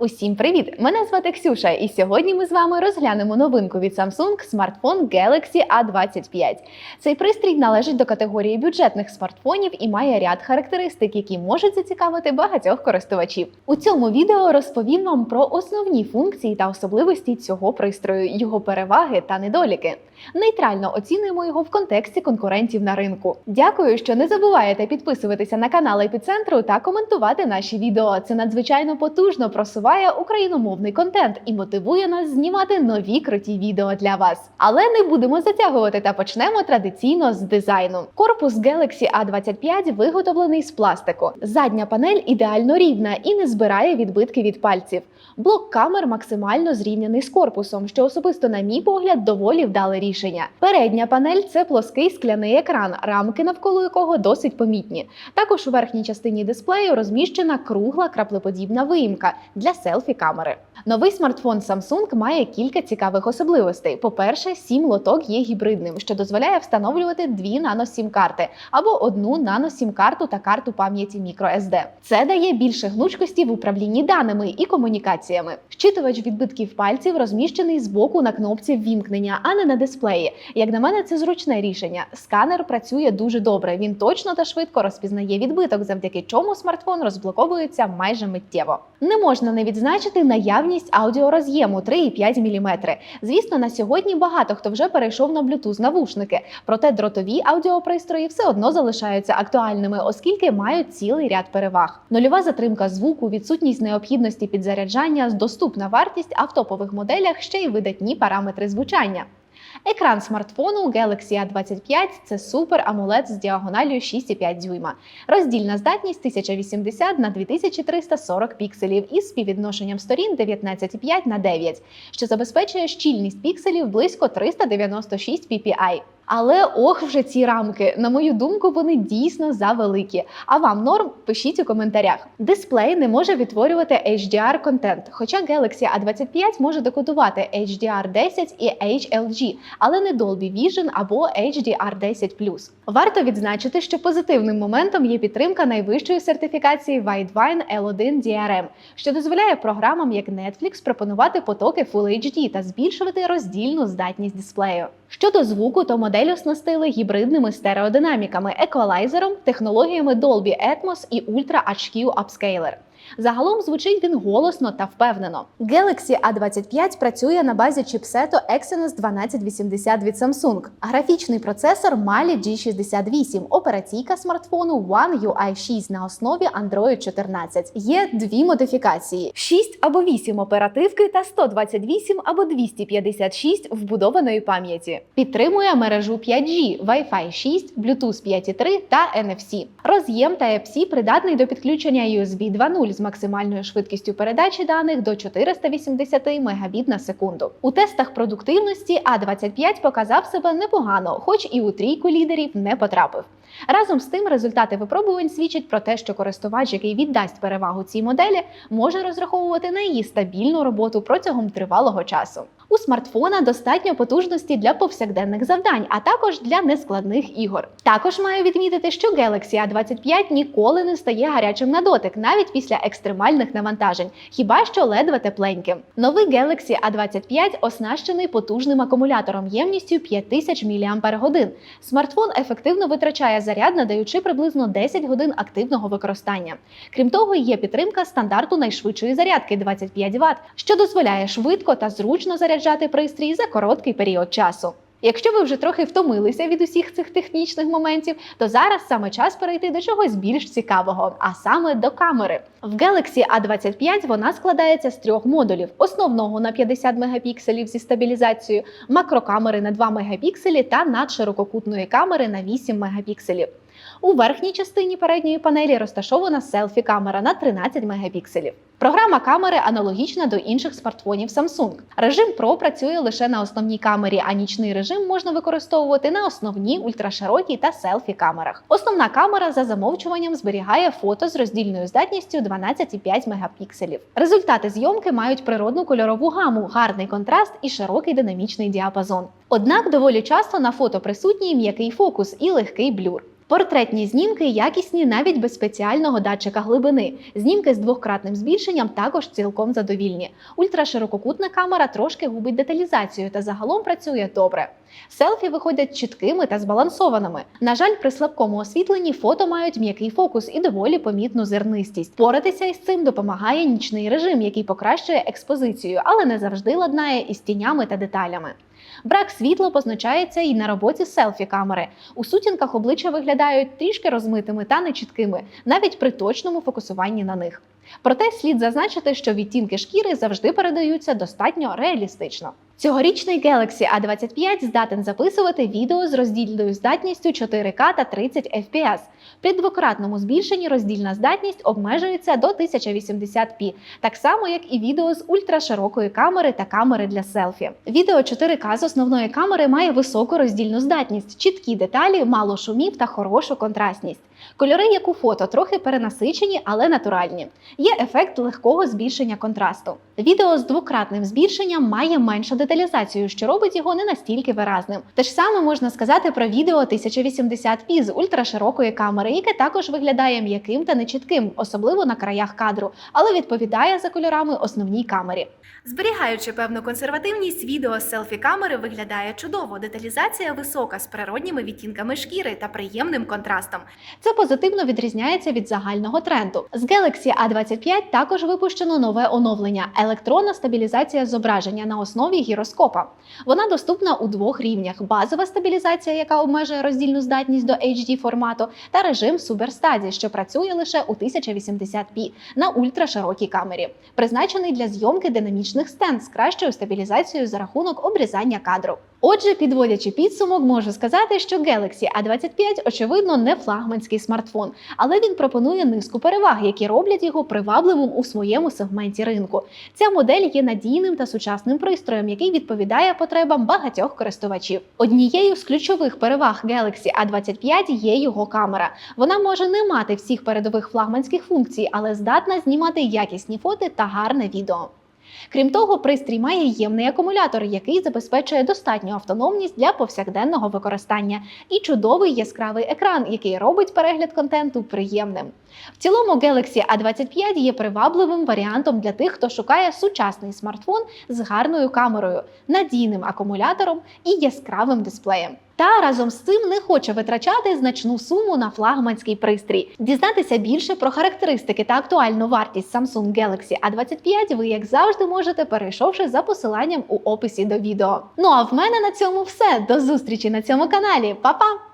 Усім привіт! Мене звати Ксюша, і сьогодні ми з вами розглянемо новинку від Samsung смартфон Galaxy A25. Цей пристрій належить до категорії бюджетних смартфонів і має ряд характеристик, які можуть зацікавити багатьох користувачів. У цьому відео розповім вам про основні функції та особливості цього пристрою, його переваги та недоліки. Нейтрально оцінюємо його в контексті конкурентів на ринку. Дякую, що не забуваєте підписуватися на канал епіцентру та коментувати наші відео. Це надзвичайно потужно просуває україномовний контент і мотивує нас знімати нові круті відео для вас. Але не будемо затягувати та почнемо традиційно з дизайну. Корпус Galaxy A25 виготовлений з пластику. Задня панель ідеально рівна і не збирає відбитки від пальців. Блок камер максимально зрівняний з корпусом, що особисто, на мій погляд, доволі вдале рішення. Передня панель це плоский скляний екран, рамки навколо якого досить помітні. Також у верхній частині дисплею розміщена кругла краплеподібна виїмка для селфі камери. Новий смартфон Samsung має кілька цікавих особливостей. По-перше, сім лоток є гібридним, що дозволяє встановлювати дві нано-сім карти або одну нано-сім карту та карту пам'яті microSD. Це дає більше гнучкості в управлінні даними і комунікаціями. Щитувач відбитків пальців розміщений збоку на кнопці ввімкнення, а не на дисплеї. Як на мене, це зручне рішення. Сканер працює дуже добре. Він точно та швидко розпізнає відбиток, завдяки чому смартфон розблоковується майже миттєво. Не можна не відзначити наявність аудіороз'єму 3,5 мм. Звісно, на сьогодні багато хто вже перейшов на Bluetooth навушники, проте дротові аудіопристрої все одно залишаються актуальними, оскільки мають цілий ряд переваг. Нульова затримка звуку, відсутність необхідності підзаряджання, доступна вартість а в топових моделях ще й видатні параметри звучання. Екран смартфону Galaxy A25 – це супер AMOLED з діагоналлю 6,5 дюйма. Роздільна здатність 1080 на 2340 пікселів із співвідношенням сторін 19,5 на 9, що забезпечує щільність пікселів близько 396 ppi. Але ох, вже ці рамки. На мою думку, вони дійсно завеликі. А вам норм? Пишіть у коментарях. Дисплей не може відтворювати HDR контент, хоча Galaxy A25 може декодувати HDR10 і HLG, але не Dolby Vision або HDR10+. Варто відзначити, що позитивним моментом є підтримка найвищої сертифікації Widevine L1 DRM, що дозволяє програмам як Netflix пропонувати потоки Full HD та збільшувати роздільну здатність дисплею. Щодо звуку, то модель оснастили гібридними стереодинаміками, еквалайзером, технологіями Dolby Atmos і Ultra HQ Upscaler. Загалом звучить він голосно та впевнено. Galaxy A25 працює на базі чіпсету Exynos 1280 від Samsung, графічний процесор Mali G68, операційка смартфону One UI 6 на основі Android 14. Є дві модифікації: 6 або 8 оперативки та 128 або 256 вбудованої пам'яті. Підтримує мережу 5G, Wi-Fi 6, Bluetooth 5.3 та NFC. Роз'єм Type-C придатний до підключення USB 2.0 з максимальною швидкістю передачі даних до 480 Мбіт на секунду. У тестах продуктивності А25 показав себе непогано, хоч і у трійку лідерів не потрапив. Разом з тим, результати випробувань свідчать про те, що користувач, який віддасть перевагу цій моделі, може розраховувати на її стабільну роботу протягом тривалого часу. У смартфона достатньо потужності для повсякденних завдань, а також для нескладних ігор. Також маю відмітити, що Galaxy A25 ніколи не стає гарячим на дотик, навіть після екстремальних навантажень, хіба що ледве тепленьким. Новий Galaxy A25 оснащений потужним акумулятором ємністю 5000 мАч. Смартфон ефективно витрачає заряд, надаючи приблизно 10 годин активного використання. Крім того, є підтримка стандарту найшвидшої зарядки 25 Вт, що дозволяє швидко та зручно заряджати пристрій за короткий період часу. Якщо ви вже трохи втомилися від усіх цих технічних моментів, то зараз саме час перейти до чогось більш цікавого, а саме до камери. В Galaxy A25 вона складається з трьох модулів: основного на 50 мегапікселів зі стабілізацією, макрокамери на 2 мегапікселі та надширококутної камери на 8 мегапікселів. У верхній частині передньої панелі розташована селфі-камера на 13 мегапікселів. Програма камери аналогічна до інших смартфонів Samsung. Режим Pro працює лише на основній камері, а нічний режим можна використовувати на основній ультраширокій та селфі-камерах. Основна камера за замовчуванням зберігає фото з роздільною здатністю 12,5 мегапікселів. Результати зйомки мають природну кольорову гаму, гарний контраст і широкий динамічний діапазон. Однак доволі часто на фото присутній м'який фокус і легкий блюр. Портретні знімки якісні навіть без спеціального датчика глибини. Знімки з двократним збільшенням також цілком задовільні. Ультраширококутна камера трошки губить деталізацію та загалом працює добре. Селфі виходять чіткими та збалансованими. На жаль, при слабкому освітленні фото мають м'який фокус і доволі помітну зернистість. Поратися із цим допомагає нічний режим, який покращує експозицію, але не завжди ладнає із тінями та деталями. Брак світла позначається і на роботі селфі камери. У сутінках обличчя виглядають трішки розмитими та нечіткими, навіть при точному фокусуванні на них. Проте слід зазначити, що відтінки шкіри завжди передаються достатньо реалістично. Цьогорічний Galaxy A25 здатен записувати відео з роздільною здатністю 4К та 30 FPS. При двократному збільшенні роздільна здатність обмежується до 1080p, так само як і відео з ультраширокої камери та камери для селфі. Відео 4К з основної камери має високу роздільну здатність, чіткі деталі, мало шумів та хорошу контрастність. Кольори, як у фото, трохи перенасичені, але натуральні. Є ефект легкого збільшення контрасту. Відео з двократним збільшенням має меншу деталізацію, що робить його не настільки виразним. Те ж саме можна сказати про відео 1080p з ультраширокої камери, яке також виглядає м'яким та нечітким, особливо на краях кадру, але відповідає за кольорами основній камері. Зберігаючи певну консервативність, відео з селфі-камери виглядає чудово. Деталізація висока з природніми відтінками шкіри та приємним контрастом. Це позитивно відрізняється від загального тренду. З Galaxy A25 також випущено нове оновлення електронна стабілізація зображення на основі гіроскопа. Вона доступна у двох рівнях: базова стабілізація, яка обмежує роздільну здатність до HD формату, та режим Super що працює лише у 1080p на ультраширокій камері, призначений для зйомки динамічних стен з кращою стабілізацією за рахунок обрізання кадру. Отже, підводячи підсумок, можу сказати, що Galaxy A25 очевидно не флагманський смартфон, але він пропонує низку переваг, які роблять його привабливим у своєму сегменті ринку. Ця модель є надійним та сучасним пристроєм, який відповідає потребам багатьох користувачів. Однією з ключових переваг Galaxy A25 є його камера. Вона може не мати всіх передових флагманських функцій, але здатна знімати якісні фото та гарне відео. Крім того, пристрій має ємний акумулятор, який забезпечує достатню автономність для повсякденного використання, і чудовий яскравий екран, який робить перегляд контенту приємним. В цілому Galaxy A25 є привабливим варіантом для тих, хто шукає сучасний смартфон з гарною камерою, надійним акумулятором і яскравим дисплеєм. Та разом з цим не хоче витрачати значну суму на флагманський пристрій. Дізнатися більше про характеристики та актуальну вартість Samsung Galaxy A25 ви, як завжди, можете, перейшовши за посиланням у описі до відео. Ну а в мене на цьому все. До зустрічі на цьому каналі. Па-па!